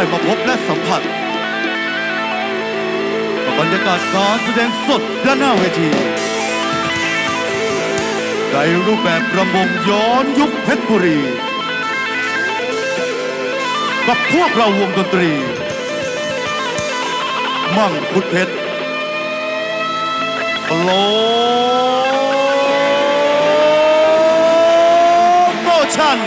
ได้มาพบและสัมผัสกับบรรยากาศการแสดงสดด้านหน้าเวทีในรูปแบบระมงย้อนยุคเพชรบุรี กับพวกเราวงดนตรี มั่งคุดเพชรโลโมชั่น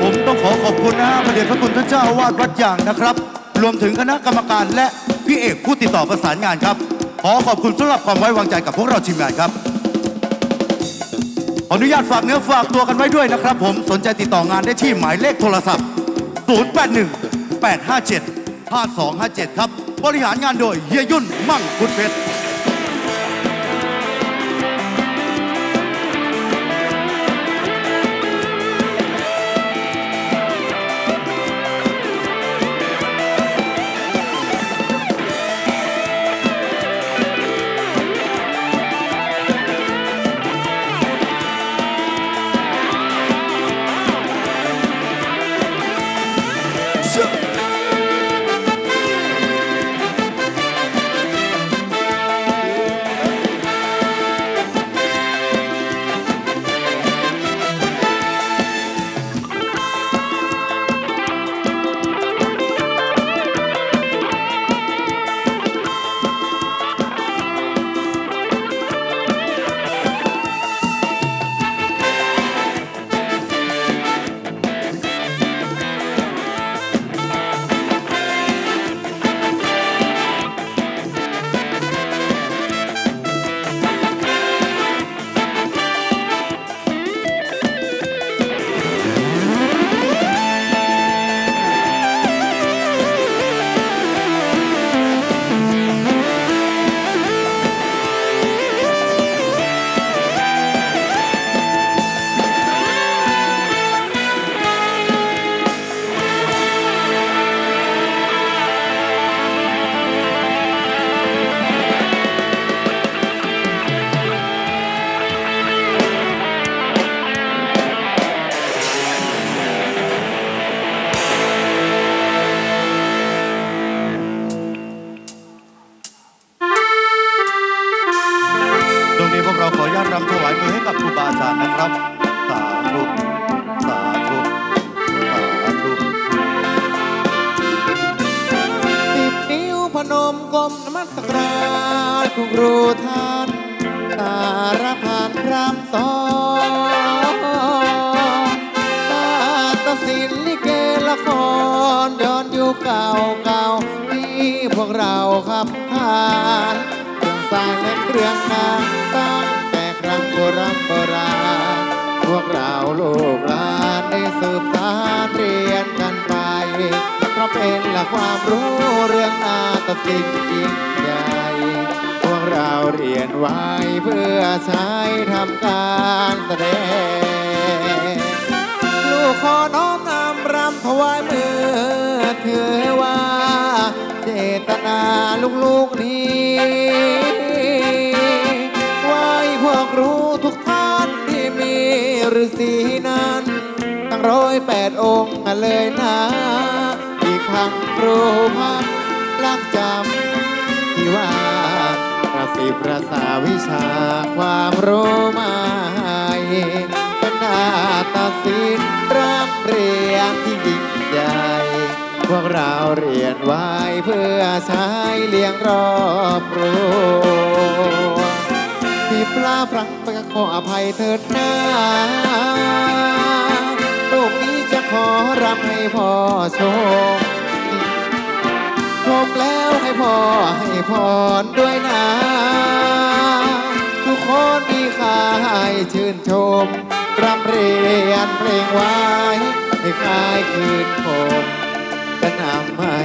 ผมต้องขอขอบคุณนะฮะพระเดชพระคุณท่านเจ้าอาวาสวัดยางนะครับ รวมถึงคณะกรรมการและพี่เอกผู้ติดต่อประสานงานครับ ขอขอบคุณสำหรับความไว้วางใจกับพวกเราทีมงานครับ ขออนุญาตฝากเนื้อฝากตัวกันไว้ด้วยนะครับ ผมสนใจติดต่องานได้ที่หมายเลขโทรศัพท์ 081 857 5257 ครับ บริหารงานโดยเฮียยุ่นมั่งคุณเพชร ต รงนี้พวกเราขออนุญาตรำถวายมือให้กับครูบาอาจารย์นะครับ สาธุ สาธุ สาธุสิบนิ้วพนมกลมนมัสการคุณครูท่านสารพันพรำสอนตาตศิลลิเกละครย้อนยุคเก่าเก่าที่พวกเราขับผ่าน สร้าและเครื่องนางตั้งแต่ครั้งโบราณโบราณพวกเราลูกหลานได้สืบสานเรียนกันไป เพราะเป็นหลักความรู้เรื่องนาฏศิลป์ยิ่งใหญ่พวกเราเรียนไว้เพื่อใช้ทำการแสดง ลูกขอน้อมนำำถวายมือเธอว่า เจตนาลูกๆนี้ ฤาษีนั้น ตั้งร้อยแปดองค์เลยนะ อีกครั้งครูพักลักจำที่ว่าประสิทธิ์ประสาวิชาความรู้มาให้เป็นน้าตัดสินร่ำเรียนที่ยิ่งใหญ่พวกเราเรียนไว้เพื่อใช้เลี้ยงรอบครั วที่ปลาพลังไปก็ขออภัยเถิดนะโลกนี้จะขอรับให้พ่อชมชมแล้วให้พ่อให้พรด้วยนะ ทุกคนมีค่าให้ชื่นชมรำเรียนเพลงไว้ให้คลายคืนผมจะนำให้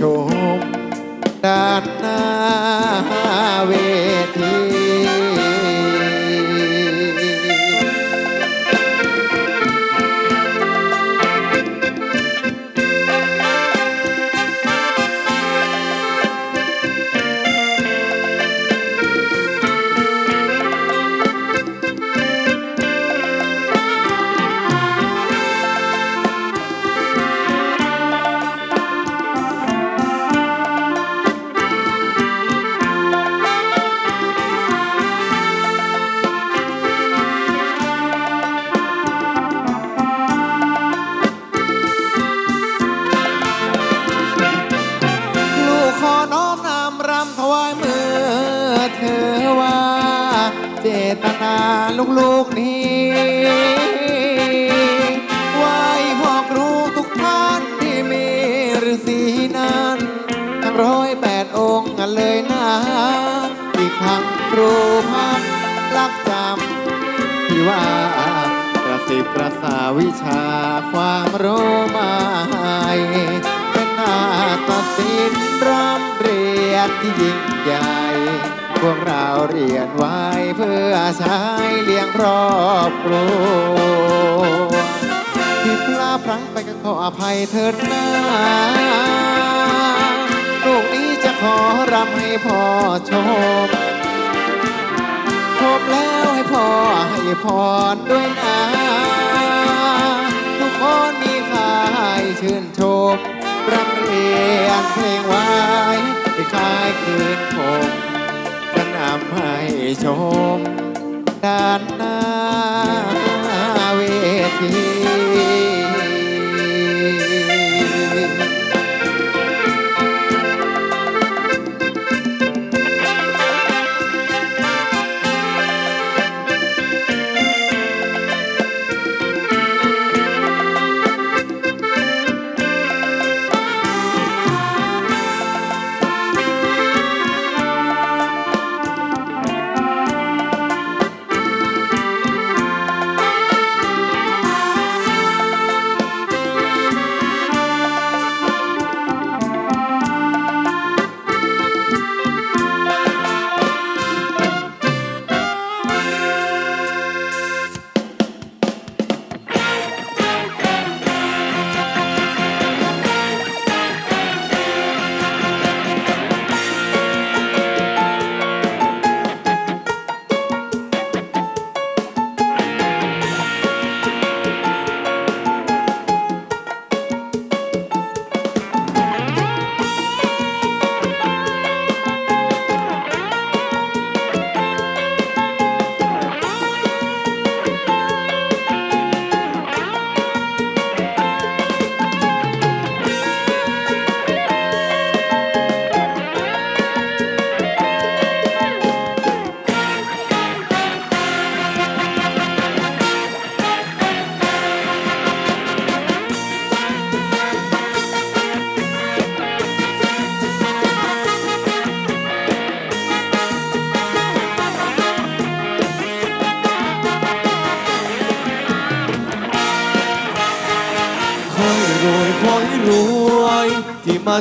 ชมด้านหน้าเวที ตนาลูกๆนี้ไหว้พวกรู้ทุกท่านที่มีฤาษีนั้นทั้งร้อยแปดองค์เลยนะ อีกครั้งครูพักลักจำที่ว่าประสิทธิ์ประสาวิชาความรู้มาให้เป็นนาตัดสินร่ำเรียนที่ยิ่งใหญ่ พวกเราเรียนไว้เพื่อใช้เลี้ยงครอบครัวที่พลาดพลั้งไปก็ขออภัยเถิดนะลูกนี้จะขอรำให้พ่อชมพบแล้วให้พ่อให้พรด้วยนะทุกคนมีค่าให้ชื่นชมรำเรียนเพลงไว้ให้คลายคืนผม กระนำให้ชม ด้านหน้าเวที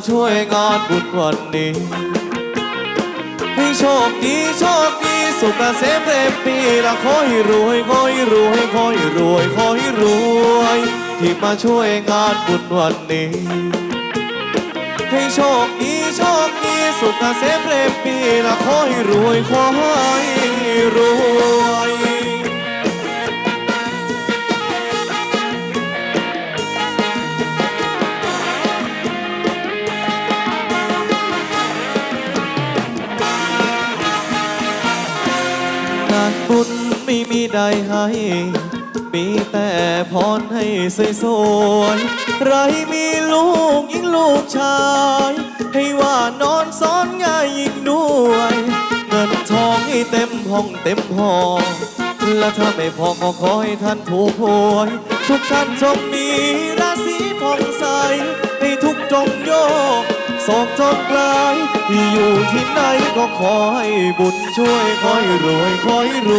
ช่วยงานบุญวันนี้ ให้โชคดีโชคดีสุขเกษมเต็มปีละขอให้รวยขอให้รวยขอให้รวยขอให้รวย ที่มาช่วยงานบุญวันนี้ ให้โชคดีโชคดีสุขเกษมเรมปีละขอให้รวยขอให้รวย ไม่มีให้ มีแต่พรให้สวยๆใครมีลูกยิ่งลูกชาย ให้ว่านอนซ้อนง่ายยิ่งด้วย เงินทองให้เต็มห้องเต็มหอและถ้าไม่พอก็ขอให้ท่านถูกหวยทุกท่านจงมีราศีผ่องใส ให้ทุกจงโยกโศกจงกลายที่อยู่ที่ไหนก็ขอให้บุญช่วยขอให้รวยขอให้ร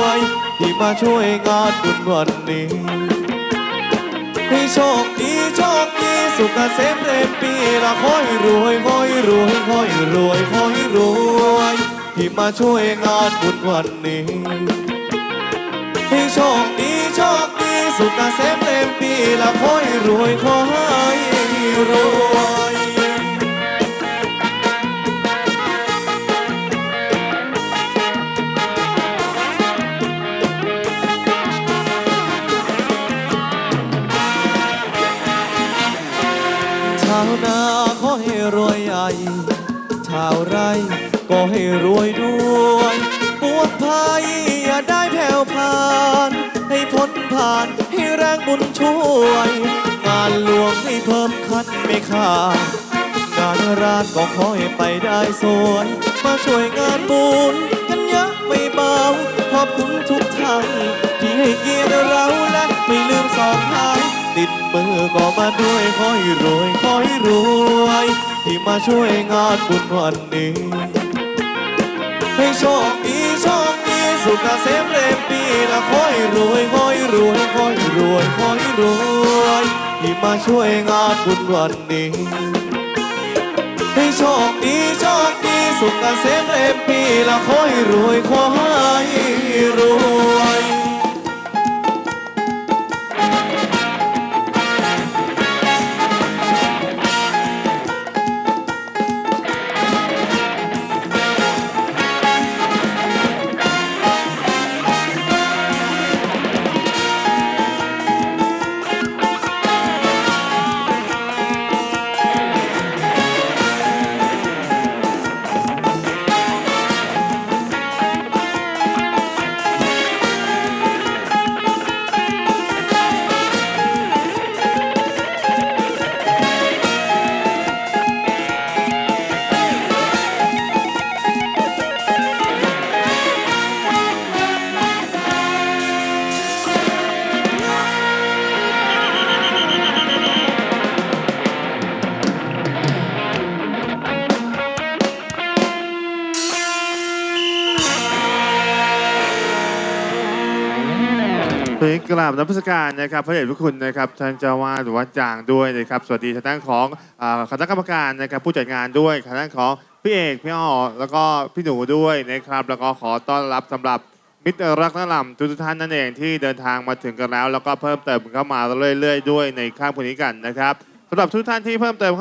วย ที่มาช่วยงานบุญวันนี้ ให้โชคดีโชคดีสุขเกษมเร็มปีละขอให้รวยขอให้รวยขอให้รวยขอให้รวยที่มาช่วยงานบุญวันนี้ให้โชคดีโชคดีสุขเกษมเต็มปีละขอให้รวยขอให้รวย นาขอให้รวยใหญ่ ชาวไร่ก็ให้รวยด้วยปวดภัยอย่าได้แผ่วผ่าน ให้พ้นผ่านให้แรงบุญช่วย งานหลวงให้เพิ่มขั้นไม่ขาดงานร้านก็ขอให้ไปได้สวย มาช่วยงานบุญกันเยอะไม่เบาขอบคุณทุกท่านที่ให้เกียรติเราและไม่ลืมสองท้ายติดมือก็มาด้วยขอให้รวยขอ มาช่วยงานบุญวันนี้ ให้โชคดีโชคดีสุขเกษมเร็มปีละขอให้รวยขอให้รวยขอให้รวยขอให้รวยที่มาช่วยงานบุญวันนี้ ให้โชคดีโชคดีสุขเกษมเร็มปีละขอให้รวยขอให้รวย วันนี้กราบนับพิการนะครับพระเดชพระคุณนะครับท่านเจ้าวาดหรือว่าจางด้วยนะครับสวัสดีทางด้านของอ่าคณะกรรมการนะครับผู้จัดงานด้วยทางด้านของพี่เอกพี่อ้อแล้วก็พี่หนูด้วยนะครับแล้วก็ขอต้อนรับสำหรับมิตรรักนักลำทุกๆท่านนั่นเองที่เดินทางมาถึงกันแล้ว แล้วก็เพิ่มเติมเข้ามาเรื่อยๆด้วยในข้ามคนนี้กันนะครับสำหรับทุกท่านที่เพิ่มเติมเข้า